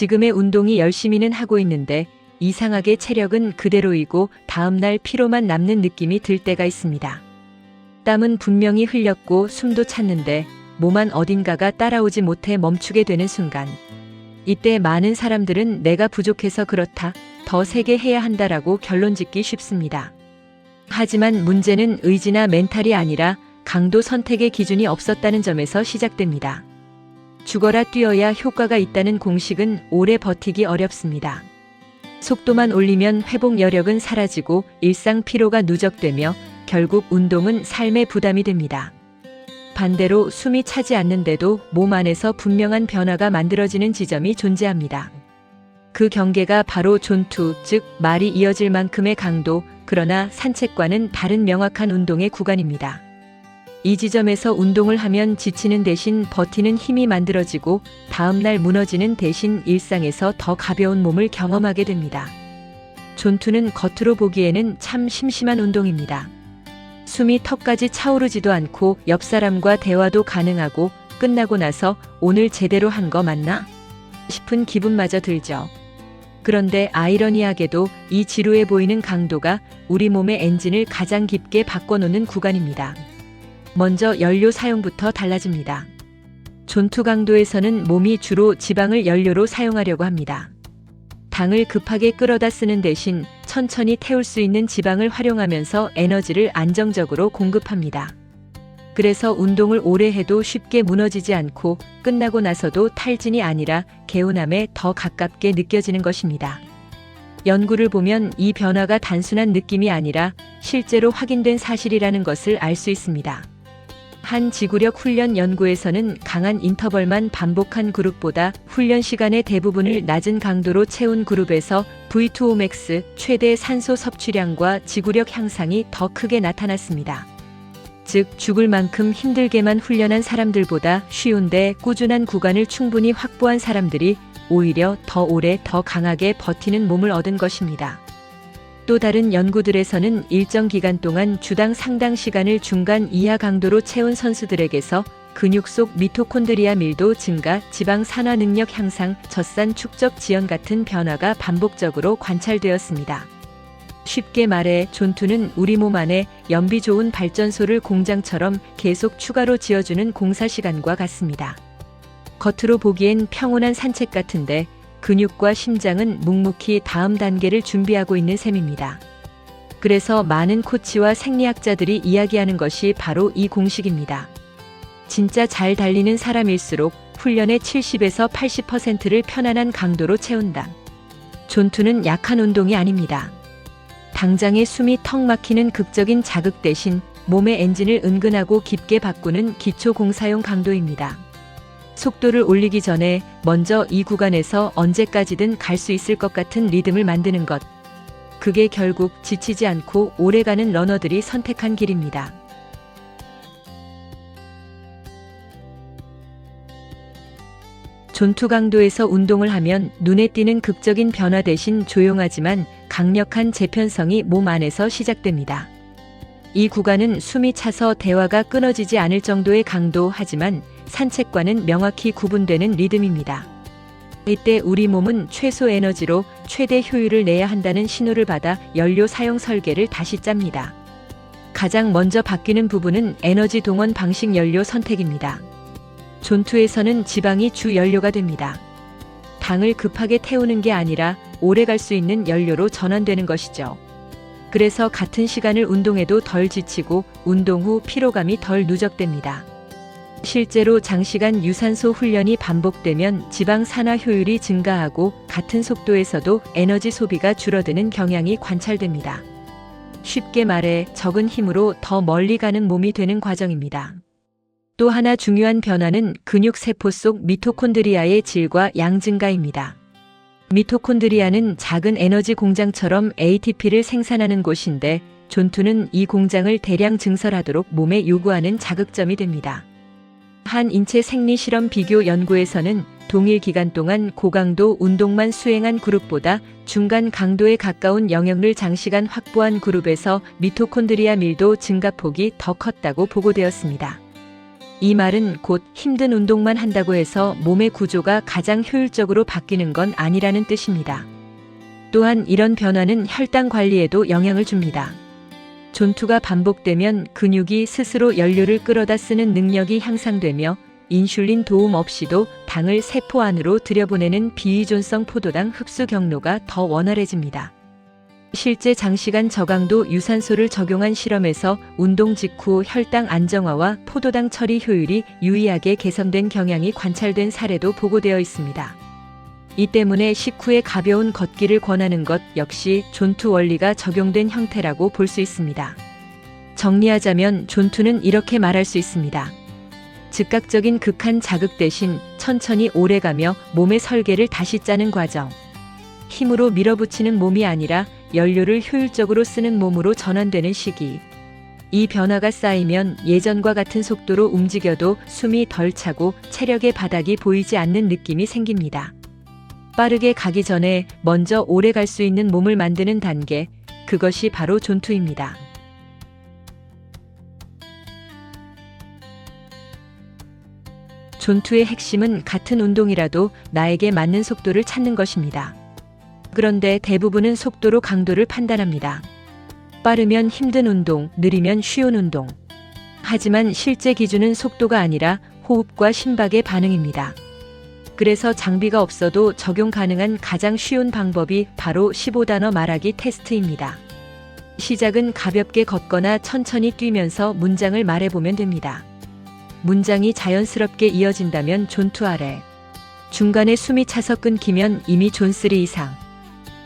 지금의 운동이 열심히는 하고 있는데 이상하게 체력은 그대로이고 다음날 피로만 남는 느낌이 들 때가 있습니다. 땀은 분명히 흘렸고 숨도 찼는데 몸안 어딘가가 따라오지 못해 멈추게 되는 순간. 이때 많은 사람들은 내가 부족해서 그렇다, 더 세게 해야 한다라고 결론 짓기 쉽습니다. 하지만 문제는 의지나 멘탈이 아니라 강도 선택의 기준이 없었다는 점에서 시작됩니다. 죽어라 뛰어야 효과가 있다는 공식은 오래 버티기 어렵습니다. 속도만 올리면 회복 여력은 사라지고 일상 피로가 누적되며 결국 운동은 삶의 부담이 됩니다. 반대로 숨이 차지 않는데도 몸 안에서 분명한 변화가 만들어지는 지점이 존재합니다. 그 경계가 바로 존투, 즉 말이 이어질 만큼의 강도, 그러나 산책과는 다른 명확한 운동의 구간입니다. 이 지점에서 운동을 하면 지치는 대신 버티는 힘이 만들어지고 다음날 무너지는 대신 일상에서 더 가벼운 몸을 경험하게 됩니다. 존투는 겉으로 보기에는 참 심심한 운동입니다. 숨이 턱까지 차오르지도 않고 옆 사람과 대화도 가능하고 끝나고 나서 오늘 제대로 한 거 맞나? 싶은 기분마저 들죠. 그런데 아이러니하게도 이 지루해 보이는 강도가 우리 몸의 엔진을 가장 깊게 바꿔놓는 구간입니다. 먼저 연료 사용부터 달라집니다. 존투 강도에서는 몸이 주로 지방을 연료로 사용하려고 합니다. 당을 급하게 끌어다 쓰는 대신 천천히 태울 수 있는 지방을 활용하면서 에너지를 안정적으로 공급합니다. 그래서 운동을 오래 해도 쉽게 무너지지 않고 끝나고 나서도 탈진이 아니라 개운함에 더 가깝게 느껴지는 것입니다. 연구를 보면 이 변화가 단순한 느낌이 아니라 실제로 확인된 사실이라는 것을 알 수 있습니다. 한 지구력 훈련 연구에서는 강한 인터벌만 반복한 그룹보다 훈련 시간의 대부분을 낮은 강도로 채운 그룹에서 V2O max 최대 산소 섭취량과 지구력 향상이 더 크게 나타났습니다. 즉, 죽을 만큼 힘들게만 훈련한 사람들보다 쉬운데 꾸준한 구간을 충분히 확보한 사람들이 오히려 더 오래 더 강하게 버티는 몸을 얻은 것입니다. 또 다른 연구들에서는 일정 기간 동안 주당 상당 시간을 중간 이하 강도로 채운 선수들에게서 근육 속 미토콘드리아 밀도 증가, 지방 산화 능력 향상, 젖산 축적 지연 같은 변화가 반복적으로 관찰되었습니다. 쉽게 말해 존투는 우리 몸 안에 연비 좋은 발전소를 공장처럼 계속 추가로 지어주는 공사 시간과 같습니다. 겉으로 보기엔 평온한 산책 같은데 근육과 심장은 묵묵히 다음 단계를 준비하고 있는 셈입니다. 그래서 많은 코치와 생리학자들이 이야기하는 것이 바로 이 공식입니다. 진짜 잘 달리는 사람일수록 훈련의 70에서 80%를 편안한 강도로 채운다. 존투는 약한 운동이 아닙니다. 당장의 숨이 턱 막히는 극적인 자극 대신 몸의 엔진을 은근하고 깊게 바꾸는 기초 공사용 강도입니다. 속도를 올리기 전에 먼저 이 구간에서 언제까지든 갈 수 있을 것 같은 리듬을 만드는 것. 그게 결국 지치지 않고 오래가는 러너들이 선택한 길입니다. 존투 강도에서 운동을 하면 눈에 띄는 극적인 변화 대신 조용하지만 강력한 재편성이 몸 안에서 시작됩니다. 이 구간은 숨이 차서 대화가 끊어지지 않을 정도의 강도 하지만 산책과는 명확히 구분되는 리듬입니다. 이때 우리 몸은 최소 에너지로 최대 효율을 내야 한다는 신호를 받아 연료 사용 설계를 다시 짭니다. 가장 먼저 바뀌는 부분은 에너지 동원 방식 연료 선택입니다. 존투에서는 지방이 주 연료가 됩니다. 당을 급하게 태우는 게 아니라 오래 갈 수 있는 연료로 전환되는 것이죠. 그래서 같은 시간을 운동해도 덜 지치고 운동 후 피로감이 덜 누적됩니다. 실제로 장시간 유산소 훈련이 반복되면 지방 산화 효율이 증가하고 같은 속도에서도 에너지 소비가 줄어드는 경향이 관찰됩니다. 쉽게 말해 적은 힘으로 더 멀리 가는 몸이 되는 과정입니다. 또 하나 중요한 변화는 근육 세포 속 미토콘드리아의 질과 양 증가입니다. 미토콘드리아는 작은 에너지 공장처럼 ATP를 생산하는 곳인데 존투는 이 공장을 대량 증설하도록 몸에 요구하는 자극점이 됩니다. 한 인체 생리 실험 비교 연구에서는 동일 기간 동안 고강도 운동만 수행한 그룹보다 중간 강도에 가까운 영역을 장시간 확보한 그룹에서 미토콘드리아 밀도 증가폭이 더 컸다고 보고되었습니다. 이 말은 곧 힘든 운동만 한다고 해서 몸의 구조가 가장 효율적으로 바뀌는 건 아니라는 뜻입니다. 또한 이런 변화는 혈당 관리에도 영향을 줍니다. 존투가 반복되면 근육이 스스로 연료를 끌어다 쓰는 능력이 향상되며 인슐린 도움 없이도 당을 세포 안으로 들여보내는 비의존성 포도당 흡수 경로가 더 원활해집니다. 실제 장시간 저강도 유산소를 적용한 실험에서 운동 직후 혈당 안정화와 포도당 처리 효율이 유의하게 개선된 경향이 관찰된 사례도 보고되어 있습니다. 이 때문에 식후에 가벼운 걷기를 권하는 것 역시 존투 원리가 적용된 형태라고 볼 수 있습니다. 정리하자면 존투는 이렇게 말할 수 있습니다. 즉각적인 극한 자극 대신 천천히 오래가며 몸의 설계를 다시 짜는 과정. 힘으로 밀어붙이는 몸이 아니라 연료를 효율적으로 쓰는 몸으로 전환되는 시기. 이 변화가 쌓이면 예전과 같은 속도로 움직여도 숨이 덜 차고 체력의 바닥이 보이지 않는 느낌이 생깁니다. 빠르게 가기 전에 먼저 오래 갈 수 있는 몸을 만드는 단계, 그것이 바로 존투입니다. 존투의 핵심은 같은 운동이라도 나에게 맞는 속도를 찾는 것입니다. 그런데 대부분은 속도로 강도를 판단합니다. 빠르면 힘든 운동, 느리면 쉬운 운동. 하지만 실제 기준은 속도가 아니라 호흡과 심박의 반응입니다. 그래서 장비가 없어도 적용 가능한 가장 쉬운 방법이 바로 15단어 말하기 테스트입니다. 시작은 가볍게 걷거나 천천히 뛰면서 문장을 말해보면 됩니다. 문장이 자연스럽게 이어진다면 존투 아래. 중간에 숨이 차서 끊기면 이미 존3 이상.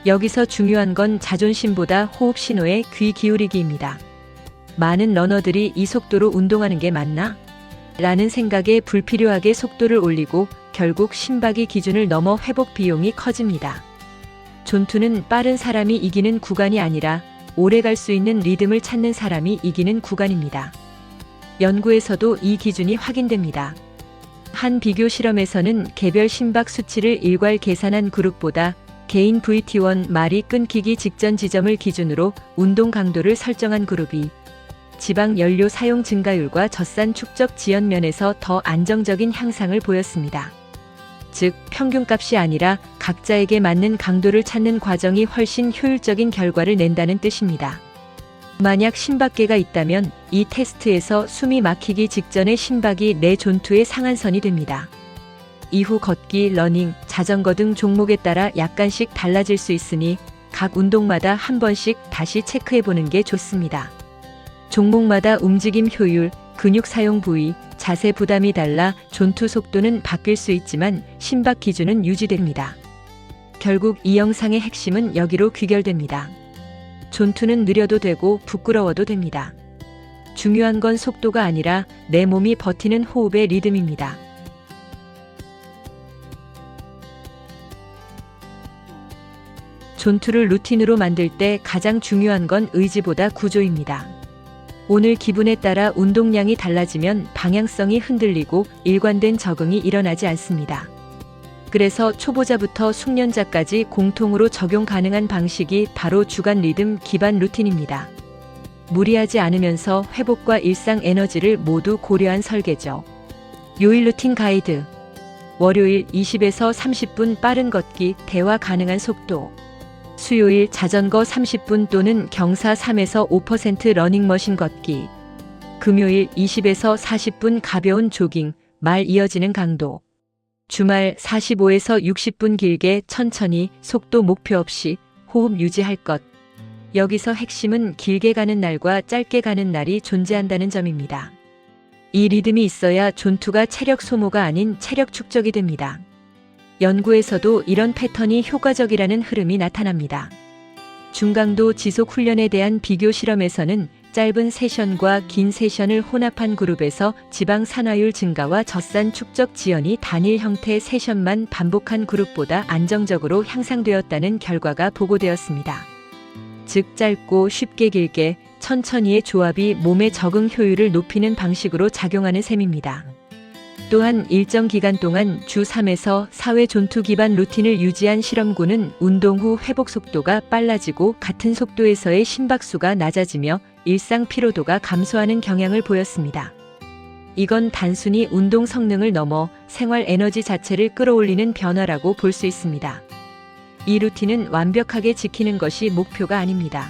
여기서 중요한 건 자존심보다 호흡 신호에 귀 기울이기입니다. 많은 러너들이 이 속도로 운동하는 게 맞나? 라는 생각에 불필요하게 속도를 올리고 결국 심박이 기준을 넘어 회복 비용이 커집니다. 존투는 빠른 사람이 이기는 구간이 아니라 오래 갈 수 있는 리듬을 찾는 사람이 이기는 구간입니다. 연구에서도 이 기준이 확인됩니다. 한 비교 실험에서는 개별 심박 수치를 일괄 계산한 그룹보다 개인 VT1 말이 끊기기 직전 지점을 기준으로 운동 강도를 설정한 그룹이 지방 연료 사용 증가율과 젖산 축적 지연 면에서 더 안정적인 향상을 보였습니다. 즉, 평균값이 아니라 각자에게 맞는 강도를 찾는 과정이 훨씬 효율적인 결과를 낸다는 뜻입니다. 만약 심박계가 있다면 이 테스트에서 숨이 막히기 직전의 심박이 내 존투의 상한선이 됩니다. 이후 걷기, 러닝, 자전거 등 종목에 따라 약간씩 달라질 수 있으니 각 운동마다 한 번씩 다시 체크해 보는 게 좋습니다. 종목마다 움직임 효율, 근육 사용 부위, 자세 부담이 달라 존투 속도는 바뀔 수 있지만 심박 기준은 유지됩니다. 결국 이 영상의 핵심은 여기로 귀결됩니다. 존투는 느려도 되고 부끄러워도 됩니다. 중요한 건 속도가 아니라 내 몸이 버티는 호흡의 리듬입니다. 존투를 루틴으로 만들 때 가장 중요한 건 의지보다 구조입니다. 오늘 기분에 따라 운동량이 달라지면 방향성이 흔들리고 일관된 적응이 일어나지 않습니다. 그래서 초보자부터 숙련자까지 공통으로 적용 가능한 방식이 바로 주간 리듬 기반 루틴입니다. 무리하지 않으면서 회복과 일상 에너지를 모두 고려한 설계죠. 요일 루틴 가이드. 월요일 20에서 30분 빠른 걷기, 대화 가능한 속도. 수요일 자전거 30분 또는 경사 3에서 5% 러닝머신 걷기. 금요일 20에서 40분 가벼운 조깅, 말 이어지는 강도. 주말 45에서 60분 길게 천천히 속도 목표 없이 호흡 유지할 것. 여기서 핵심은 길게 가는 날과 짧게 가는 날이 존재한다는 점입니다. 이 리듬이 있어야 존투가 체력 소모가 아닌 체력 축적이 됩니다. 연구에서도 이런 패턴이 효과적이라는 흐름이 나타납니다. 중강도 지속 훈련에 대한 비교 실험에서는 짧은 세션과 긴 세션을 혼합한 그룹에서 지방 산화율 증가와 젖산 축적 지연이 단일 형태 세션만 반복한 그룹보다 안정적으로 향상되었다는 결과가 보고되었습니다. 즉 짧고 쉽게 길게 천천히의 조합이 몸의 적응 효율을 높이는 방식으로 작용하는 셈입니다. 또한 일정 기간 동안 주 3에서 4회 존투 기반 루틴을 유지한 실험군은 운동 후 회복 속도가 빨라지고 같은 속도에서의 심박수가 낮아지며 일상 피로도가 감소하는 경향을 보였습니다. 이건 단순히 운동 성능을 넘어 생활 에너지 자체를 끌어올리는 변화라고 볼 수 있습니다. 이 루틴은 완벽하게 지키는 것이 목표가 아닙니다.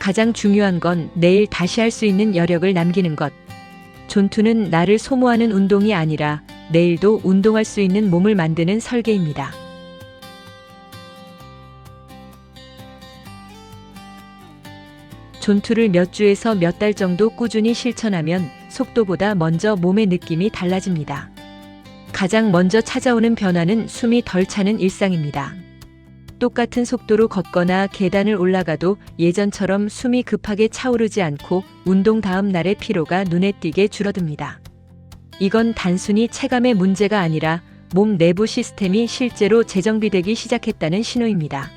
가장 중요한 건 내일 다시 할 수 있는 여력을 남기는 것. 존투는 나를 소모하는 운동이 아니라 내일도 운동할 수 있는 몸을 만드는 설계입니다. 존투를 몇 주에서 몇 달 정도 꾸준히 실천하면 속도보다 먼저 몸의 느낌이 달라집니다. 가장 먼저 찾아오는 변화는 숨이 덜 차는 일상입니다. 똑같은 속도로 걷거나 계단을 올라가도 예전처럼 숨이 급하게 차오르지 않고 운동 다음 날의 피로가 눈에 띄게 줄어듭니다. 이건 단순히 체감의 문제가 아니라 몸 내부 시스템이 실제로 재정비되기 시작했다는 신호입니다.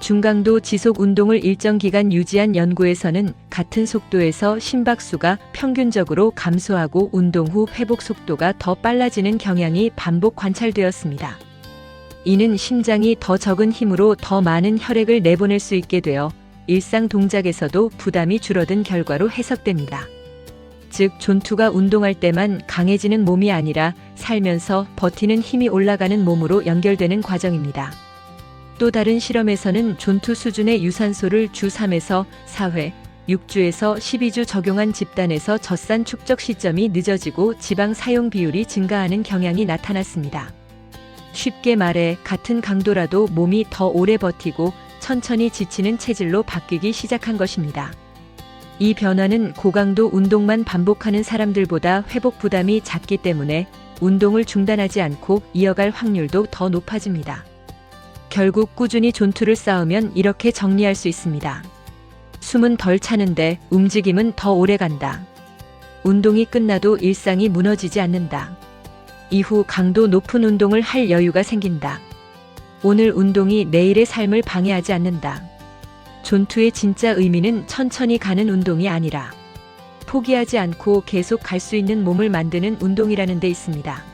중강도 지속 운동을 일정 기간 유지한 연구에서는 같은 속도에서 심박수가 평균적으로 감소하고 운동 후 회복 속도가 더 빨라지는 경향이 반복 관찰되었습니다. 이는 심장이 더 적은 힘으로 더 많은 혈액을 내보낼 수 있게 되어 일상 동작에서도 부담이 줄어든 결과로 해석됩니다. 즉, 존투가 운동할 때만 강해지는 몸이 아니라 살면서 버티는 힘이 올라가는 몸으로 연결되는 과정입니다. 또 다른 실험에서는 존투 수준의 유산소를 주 3에서 4회, 6주에서 12주 적용한 집단에서 젖산 축적 시점이 늦어지고 지방 사용 비율이 증가하는 경향이 나타났습니다. 쉽게 말해 같은 강도라도 몸이 더 오래 버티고 천천히 지치는 체질로 바뀌기 시작한 것입니다. 이 변화는 고강도 운동만 반복하는 사람들보다 회복 부담이 작기 때문에 운동을 중단하지 않고 이어갈 확률도 더 높아집니다. 결국 꾸준히 존투를 쌓으면 이렇게 정리할 수 있습니다. 숨은 덜 차는데 움직임은 더 오래 간다. 운동이 끝나도 일상이 무너지지 않는다. 이후 강도 높은 운동을 할 여유가 생긴다. 오늘 운동이 내일의 삶을 방해하지 않는다. 존투의 진짜 의미는 천천히 가는 운동이 아니라 포기하지 않고 계속 갈 수 있는 몸을 만드는 운동이라는 데 있습니다.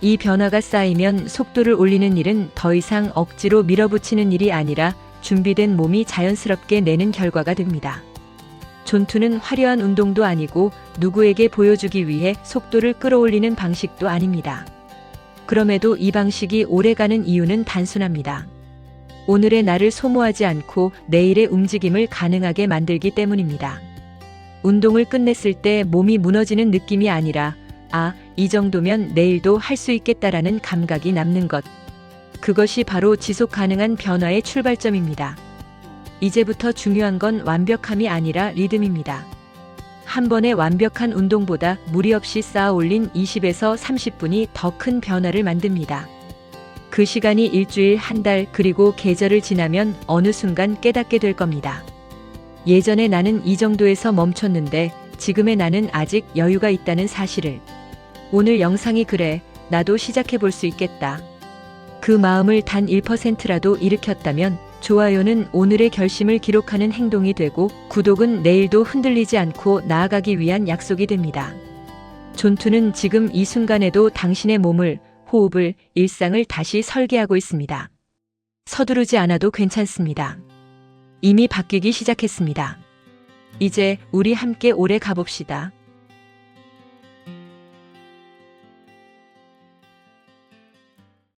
이 변화가 쌓이면 속도를 올리는 일은 더 이상 억지로 밀어붙이는 일이 아니라 준비된 몸이 자연스럽게 내는 결과가 됩니다. 존투는 화려한 운동도 아니고 누구에게 보여주기 위해 속도를 끌어올리는 방식도 아닙니다. 그럼에도 이 방식이 오래가는 이유는 단순합니다. 오늘의 나를 소모하지 않고 내일의 움직임을 가능하게 만들기 때문입니다. 운동을 끝냈을 때 몸이 무너지는 느낌이 아니라 아, 이 정도면 내일도 할 수 있겠다라는 감각이 남는 것. 그것이 바로 지속 가능한 변화의 출발점입니다. 이제부터 중요한 건 완벽함이 아니라 리듬입니다. 한 번의 완벽한 운동보다 무리 없이 쌓아 올린 20에서 30분이 더 큰 변화를 만듭니다. 그 시간이 일주일, 한 달, 그리고 계절을 지나면 어느 순간 깨닫게 될 겁니다. 예전에 나는 이 정도에서 멈췄는데 지금의 나는 아직 여유가 있다는 사실을. 오늘 영상이 그래, 나도 시작해 볼 수 있겠다. 그 마음을 단 1%라도 일으켰다면 좋아요는 오늘의 결심을 기록하는 행동이 되고 구독은 내일도 흔들리지 않고 나아가기 위한 약속이 됩니다. 존투는 지금 이 순간에도 당신의 몸을, 호흡을, 일상을 다시 설계하고 있습니다. 서두르지 않아도 괜찮습니다. 이미 바뀌기 시작했습니다. 이제 우리 함께 오래 가봅시다.